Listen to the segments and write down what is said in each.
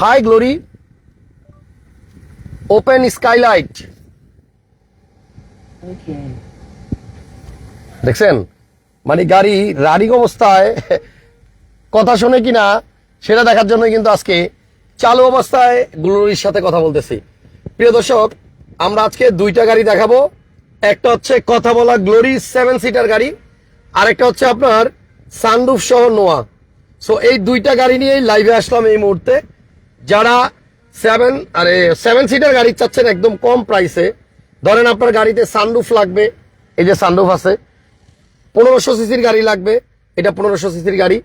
Hi Glory open skylight দেখছেন? মানে গাড়ি রানিং অবস্থায় কথা শোনে কিনা সেটা দেখার জন্য কিন্তু আজকে চালু অবস্থায় গ্লোরির সাথে কথা বলতেছি। প্রিয় দর্শক আমরা আজকে দুইটা গাড়ি দেখাবো। একটা হচ্ছে কথা বলা গ্লোরি সেভেন সিটার গাড়ি আরেকটা হচ্ছে আপনার সানরুফ সহ নোয়া সো এই দুইটা গাড়ি নিয়েই লাইভে আসলাম এই মুহূর্তে। যারা সেভেন আরে সেভেন সিটার গাড়ি চাচ্ছেন একদম কম প্রাইসে ধরেন আপনার গাড়িতে সানরুফ লাগবে, এই যে সানরুফ আছে। পনেরোশো সিসির গাড়ি লাগবে, এটা পনেরোশো সিসির গাড়ি।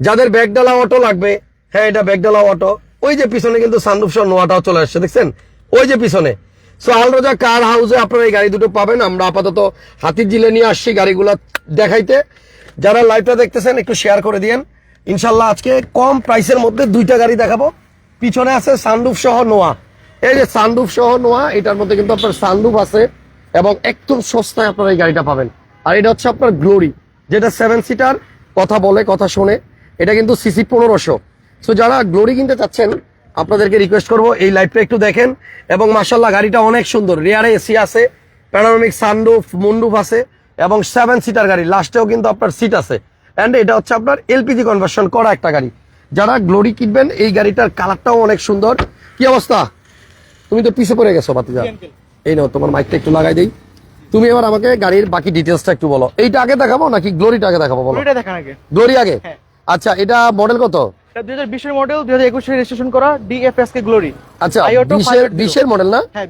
যাদের ব্যাগডালা অটো লাগবে হ্যাঁ এটা ব্যাগডালা অটো ওই যে পিছনে কিন্তু সানরুফ সহ নোয়াটাও চলে আসছে, দেখছেন? ওই যে পিছনে। সো আলরোজা কার হাউসে আপনারা এই গাড়ি দুটো পাবেন। আমরা আপাতত হাতির জিলে নিয়ে আসছি গাড়িগুলো দেখাইতে। যারা লাইভটা দেখতেছেন, একটু শেয়ার করে দিয়েন। ইনশাল্লাহ আজকে কম প্রাইসের মধ্যে দুইটা গাড়ি দেখাবো। পিছনে আছে সানরুফ সহ নোয়া। এই যে সানরুফ সহ নোয়া, এটার মধ্যে কিন্তু আপনার সানরুফ আছে এবং একদম সস্তায় আপনারা এই গাড়িটা পাবেন। আর এটা হচ্ছে আপনার গ্লোরি, যেটা সেভেন সিটার কথা বলে, কথা শোনে। এটা কিন্তু সিসি পনেরোশো। সো যারা গ্লোরি কিনতে চাচ্ছেন, আপনাদেরকে রিকোয়েস্ট করব, এই লাইভটা একটু দেখেন। এবং মাসাল্লাহ গাড়িটা অনেক সুন্দর। রিয়ারে এসি আছে প্যানারোমিক সানরুফ মুন্ডুফ আছে, এবং সেভেন সিটার গাড়ি। লাস্টেও কিন্তু আপনার সিট আছে। অ্যান্ড এটা হচ্ছে আপনার এলপিজি কনভার্সন করা একটা গাড়ি। যারা গ্লোরি কিনবেন এই গাড়িটার কালারটাও অনেক সুন্দর। কি অবস্থা? তুমি তো পিছে পড়ে গেছো বাতিজা এই নাও তোমার মাইকটা একটু লাগাই দেই। তুমি এবার আমাকে গাড়ির বাকি ডিটেলসটা একটু বলো। এইটা আগে দেখাবো নাকি গ্লোরিটা আগে দেখাবো বলো? এটা দেখান আগে। গ্লোরি আগে? হ্যাঁ। আচ্ছা এটা মডেল কত? মডেল দুই হাজার একুশে রেজিস্ট্রেশন করা ডিএফএস কে গ্লোরি আচ্ছা iOTO বিশের 580 বিশের মডেল না? হ্যাঁ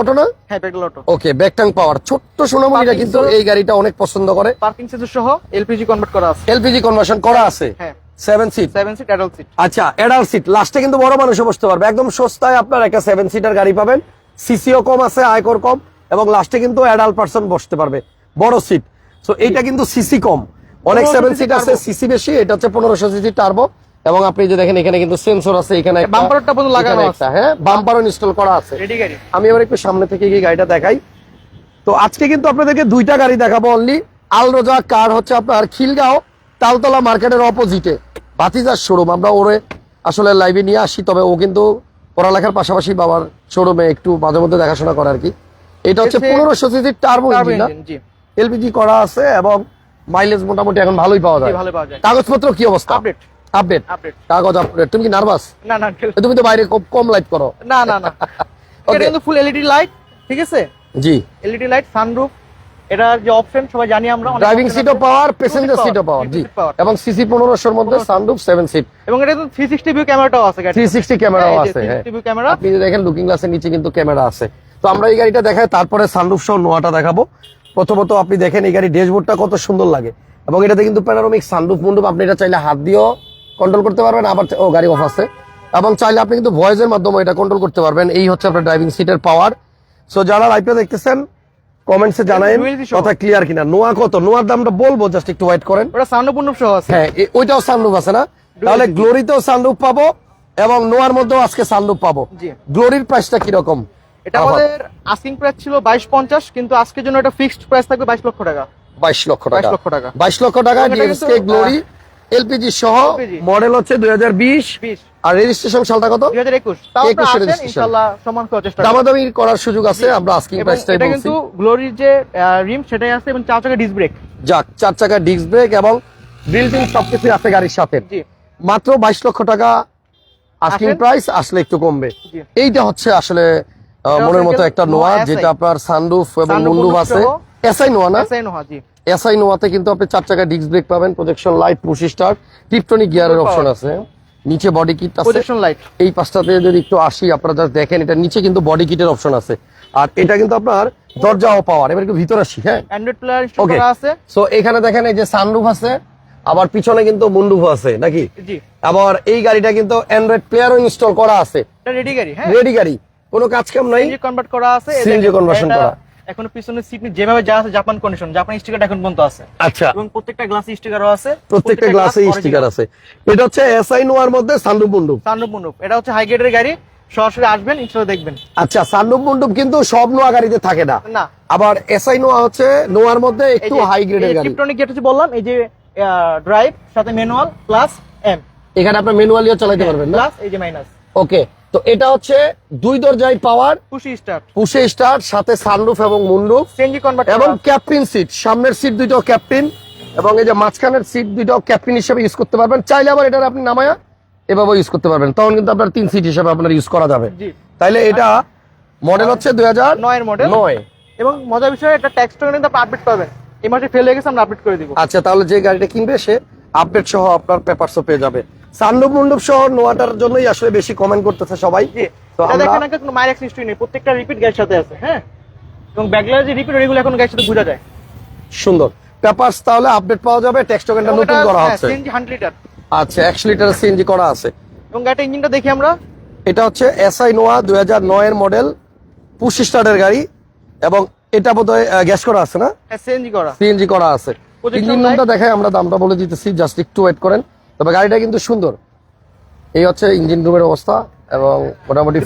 অটো না? হ্যাঁ অটো ওকে পাওয়ার ছোট্ট সোনামণিরা Parking কিন্তু এই গাড়িটা অনেক পছন্দ করে। পার্কিং সেন্সর সহ এলপিজি কনভার্ট করা আছে। এলপিজি কনভার্সন করা আছে। হ্যাঁ। Seven seat seven seat adult seat আচ্ছা এডাল্ট সিট লাস্টে কিন্তু বড় মানুষও বসতে পারবে। একদম সস্তায় আপনার একটা সেভেন সিটার গাড়ি পাবেন। সিসিও কম আছে আয়কর কম এবং লাস্টে কিন্তু অ্যাডাল্ট পার্সন বসতে পারবে। বড় সিট সো এইটা কিন্তু সিসি কম। অনেক সেভেন সিট আছে সিসি বেশি এটা হচ্ছে পনেরোশো সিসি টার্বো এবং আপনি যে দেখেন এখানে কিন্তু সেন্সর আছে এখানে বাম্পারটা পর্যন্ত লাগানো একটা, হ্যাঁ? বাম্পারও ইনস্টল করা আছে। আমি এবার একটু সামনে থেকে গিয়ে গাড়িটা দেখাই। তো আজকে কিন্তু আপনাদেরকে দুইটা গাড়ি দেখাবো অনলি আলরোজা কার হচ্ছে আপনার খিলগাঁও তালতলা মার্কেটের অপোজিটে বাতিজার শোরুম আমরা ওরে আসলে লাইভে নিয়ে আসি তবে ও কিন্তু পড়ালেখার পাশাপাশি বাবার শোরুমে একটু মাঝে মধ্যে দেখাশোনা করে আর কি। এটা হচ্ছে পনেরোশো সিসির টার্বো টার্বো ইঞ্জিন না? এলপিজি করা আছে এবং মাইলেজ মোটামুটি এখন ভালোই পাওয়া যায়। কাগজপত্র কি অবস্থা? আপডেট আপডেট আপডেট কাগজ আপডেট তুমি কি নার্ভাস না না তুমি তো বাইরে খুব কম লাইট করো। না না না। এটা কিন্তু ফুল এলইডি লাইট ঠিক আছে? জি। এলইডি লাইট সানরুফ এটার যে অপশন সবাই জানি আমরা ড্রাইভিং সিটও পাওয়ার প্যাসেঞ্জার সিটও পাওয়ার জি। এবং সিসি পনেরোশোর মধ্যে সানরুফ সেভেন সিট এবং এটা তো থ্রি সিক্সটি ভিউ ক্যামেরাটাও আছে গাড়ি থ্রি সিক্সটি ক্যামেরাও আছে হ্যাঁ। ভিউ ক্যামেরা আপনি দেখেন লুকিং গ্লাসের নিচে কিন্তু ক্যামেরা আছে। তো আমরা এই গাড়িটা দেখাই তারপরে সানরুফ সহ নোয়াটা দেখাবো। প্রথমত আপনি দেখেন এই গাড়ি ড্যাশবোর্ডটা কত সুন্দর লাগে। এবং এটাতে কিন্তু প্যানারোমিক সানরুফ মুন্ডুপ আপনি এটা চাইলে হাত দিয়েও কন্ট্রোল করতে পারবেন আবার ও গাড়ি অফ আছে। এবং চাইলে আপনি কিন্তু ভয়েসের মাধ্যমে এটা কন্ট্রোল করতে পারবেন। এই হচ্ছে আপনার ড্রাইভিং সিটের পাওয়ার সো যারা লাইভটা দেখতেছেন কমেন্টসে সহ। কথা ক্লিয়ার কিনা। নোয়া কত? নোয়ার দামটা বলব জাস্ট একটু ওয়েট করেন। ওটা সাউন্ড সহ আছে। হ্যাঁ ওইটাও সানরুফ আছে না? তাহলে গ্লোরিতেও সানরুফ পাবো এবং নোয়ার মধ্যেও আজকে সানরুফ পাবো। গ্লোরির প্রাইসটা কীরকম? এটা আমাদের আস্কিং প্রাইস ছিল বাইশ পঞ্চাশ কিন্তু আজকের জন্য এটা ফিক্সড প্রাইস থাকবে বাইশ লক্ষ টাকা। বাইশ লক্ষ টাকা। 22 লক্ষ টাকা। বাইশ লক্ষ টাকা কিন্তু, গ্লোরি এলপিজি সহ মডেল হচ্ছে দুই হাজার বিশ। আর রেজিস্ট্রেশন সালটা কত? দুই হাজার একুশ। তাও 21 আপনারা আসেন registration। ইনশাল্লাহ সমান করার চেষ্টা। দামাদামি করার সুযোগ আছে আমরা আস্কিং প্রাইসটাই এটা বলছি। কিন্তু গ্লোরির যে রিম সেটাই আছে এবং চার চাকা ডিস্ক ব্রেক যাক চার চাকা ডিস্ক ব্রেক এবং বিল্ট সবকিছু আছে গাড়ির সাথে। জি। মাত্র বাইশ লক্ষ টাকা আস্কিং প্রাইস আসলে একটু কমবে। এইটা হচ্ছে আসলে মনের মতো একটা নোয়া নোয়া যেটা আপনার সানরুফ এবং মুন্ডুফ আছে। এসআই নোয়া না? এসআই নোহা জি। এসআই নোয়াতে কিন্তু আপনি চার চাকা ডিস্ক ব্রেক পাবেন। Projection light push start tiptronic গিয়ারের অপশন আছে। নিচে বডি কিট আছে। লাইট এই পাঁচটাতে যদি একটু আসি আপনারা জাস্ট দেখেন এটা নিচে কিন্তু বডি কিটের অপশন আছে। আর এটা কিন্তু আপনার দরজাও পাওয়ার। এবার একটু ভিতরে আসি হ্যাঁ? Android player Okay. আছে। সো এখানে দেখেন এই যে সানরুফ আছে আবার পিছনে কিন্তু মুন্ডুফ আছে নাকি? জি। আবার এই গাড়িটা কিন্তু অ্যান্ড্রয়েড প্লেয়ারও ইনস্টল করা আছে। এটা রেডি গাড়ি হ্যাঁ? রেডি গাড়ি। কোনো কাজ কাম নাই? সিএনজি কনভার্ট করা আছে CNG conversion করা। এখন পিছনে সিট যেভাবে যা আছে জাপান কন্ডিশন জাপান স্টিকার এখন পর্যন্ত আছে। আচ্ছা। এবং প্রত্যেকটা গ্লাসে স্টিকারও আছে। প্রত্যেকটা গ্লাসে স্টিকার আছে। এটা হচ্ছে এসআই নোয়ার মধ্যে সানরুফ মুন্ডুপ সানরুফ মুন্ডুপ এটা হচ্ছে হাই গ্রেডের গাড়ি। সরাসরি আসবেন ইনস্টল দেখবেন। আচ্ছা সানরুফ মুন্ডুপ কিন্তু সব নোয়া গাড়িতে থাকে না। না। আবার এসআই নোয়া হচ্ছে নোয়ার মধ্যে একটু হাই গ্রেডের গাড়ি। টিপটনিক যেটা হচ্ছে বললাম এই যে ড্রাইভ সাথে ম্যানুয়াল প্লাস এম এখানে আপনার ম্যানুয়ালিও চালাতে পারবেন প্লাস এই যে মাইনাস ওকে তো এটা হচ্ছে দুই দরজায় পাওয়ার খুশি স্টার্ট। পুষে স্টার সাথে সানরুফ এবং মুনরুফ। কনভার্ট এবং ক্যাপ্টেন সিট সামনের সিট দুইটাও ক্যাপ্টেন। এবং এই যে মাঝখানের সিট দুইটাও ক্যাপ্টেন হিসেবে ইউজ করতে পারবেন। চাইলে আবার এটা আপনি নামায়া এভাবে ইউজ করতে পারবেন। তখন কিন্তু আপনার তিন সিট হিসেবে আপনার ইউজ করা যাবে। তাইলে এটা মডেল হচ্ছে দুই হাজার নয়ের মডেল নয়। এবং মজার বিষয় এটা ট্যাক্স টোকেন কিন্তু আপনি আপডেট পাবেন। এই মাসে ফেল হয়ে গেছে আমরা আপডেট করে দিব। আচ্ছা তাহলে যে গাড়িটা কিনবে সে আপডেট সহ আপনার পেপারসও পেয়ে যাবে। সানরুফ মুন্ডুপ সহ নোয়াটার জন্যই আসলে বেশি কমেন্ট করতেছে সবাই। তো দেখেন একটা কোনো মাইর হিস্ট্রি নেই। প্রত্যেকটা রিপিট গাড়ির সাথে আছে হ্যাঁ? এবং ব্যাকলার যে রিপিট এগুলো এখন গাড়ির সাথে বোঝা যায়। সুন্দর। পেপারস তাহলে আপডেট পাওয়া যাবে। টেক্সট টোকেনটা নতুন করা হচ্ছে। সিএনজি 100 লিটার আচ্ছা একশো লিটার সিএনজি করা আছে। এবং গাড়িটা ইঞ্জিনটা দেখি আমরা। এটা হচ্ছে এসআই নোয়া দুই হাজার নয়ের মডেল পুশ স্টার্টের গাড়ি এবং এটা বোধহয় গ্যাস করা আছে না? হ্যাঁ সিএনজি করা। সিএনজি করা আছে। Engine light? দেখাই আমরা দামটা বলে দিতেছি জাস্ট একটু ওয়েট করেন। তবে গাড়িটা কিন্তু সুন্দর। এই হচ্ছে ইঞ্জিন রুমের অবস্থা এবং মোটামুটি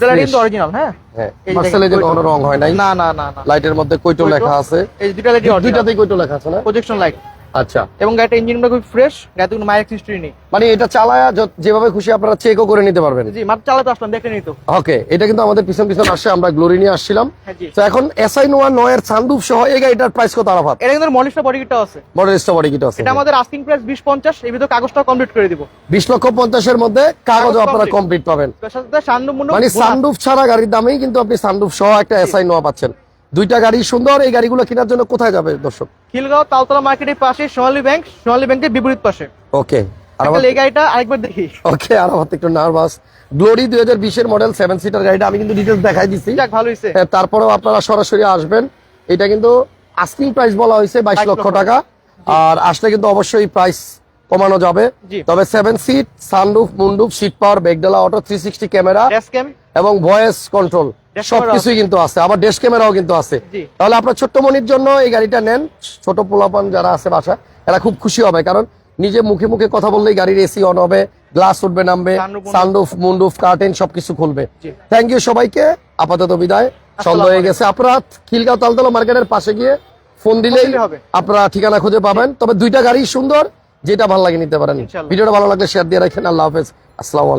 অরিজিনাল হ্যাঁ? হ্যাঁ মার্সেলে যে কোনো রং হয় নাই। না না না লাইটের মধ্যে কৈটো? লেখা আছে। এই দুইটা লাইটই দুইটাতেই কৈটো লেখা আছে না? প্রজেকশন লাইট আচ্ছা। এবং গাড়িটা ইঞ্জিনটা খুব ফ্রেশ গাড়িতে কোনো হিস্ট্রি নেই। মানে এটা চালায়া যেভাবে খুশি আপনারা চেকও করে নিতে পারবেন। জি মাত্র চালাতে আসলাম দেখে নিত ওকে এটা কিন্তু আমাদের পিছন পিছন আসছে আমরা গ্লোরি নিয়ে আসছিলাম। হ্যাঁ তো এখন এসআই নোয়া নয়ের সানরুফ সহ এই গাড়িটার প্রাইস কত আরাফাত? এটা কিন্তু বডি আছে। বড় স্ট্রবেরি কিট আছে। এটা আমাদের আস্কিং প্রাইস বিশ পঞ্চাশ এই ভিতরে কাগজটা কমপ্লিট করে দিব। বিশ লক্ষ পঞ্চাশের মধ্যে কাগজ আপনারা কমপ্লিট পাবেন। মানে সানরুফ ছাড়া গাড়ির দামেই কিন্তু আপনি সানরুফ সহ একটা এসআই নোয়া পাচ্ছেন। দুইটা গাড়ি সুন্দর এই গাড়িগুলো কেনার জন্য কোথায় যাবে দর্শক? খিলগাঁও তালতলা মার্কেটের পাশে সোনালী ব্যাংক সোনালী ব্যাংকের বিপরীত পাশে। ওকে আর এই গাড়িটা আরেকবার দেখি। ওকে আর আমার একটু নার্ভাস। গ্লোরি দুই হাজার বিশের মডেল সেভেন সিটার গাড়িটা আমি কিন্তু ডিটেলস দেখাই দিচ্ছি ভালো হয়েছে হ্যাঁ, তারপরেও আপনারা সরাসরি আসবেন। এটা কিন্তু আস্কিং প্রাইস বলা হয়েছে বাইশ লক্ষ টাকা। আর আসলে কিন্তু অবশ্যই প্রাইস কমানো যাবে। তবে seven seat sunroof moonroof seat power বেগডালা auto three sixty camera এবং ভয়েস কন্ট্রোল সবকিছুই কিন্তু আছে আবার ডেস্ক ক্যামেরাও কিন্তু আছে। তাহলে আপনার ছোট্ট মনির জন্য এই গাড়িটা নেন ছোট পোলাপান যারা আছে বাসায় এরা খুব খুশি হবে কারণ নিজে মুখে মুখে কথা বললেই গাড়ির এসি অন হবে গ্লাস উঠবে নামবে সানরুফ মুন্ডুফ কার্টেন সবকিছু খুলবে। থ্যাংক ইউ সবাইকে আপাতত বিদায়। সন্ধ্যা হয়ে গেছে আপনারা খিলগাঁও তালতলা মার্কেটের পাশে গিয়ে ফোন দিলেই হবে। আপনারা ঠিকানা খুঁজে পাবেন। তবে দুইটা গাড়ি সুন্দর যেটা ভালো লাগে নিতে পারেন। ভিডিওটা ভালো লাগলে শেয়ার দিয়ে রাখেন। আল্লাহ হাফেজ। আসসালামু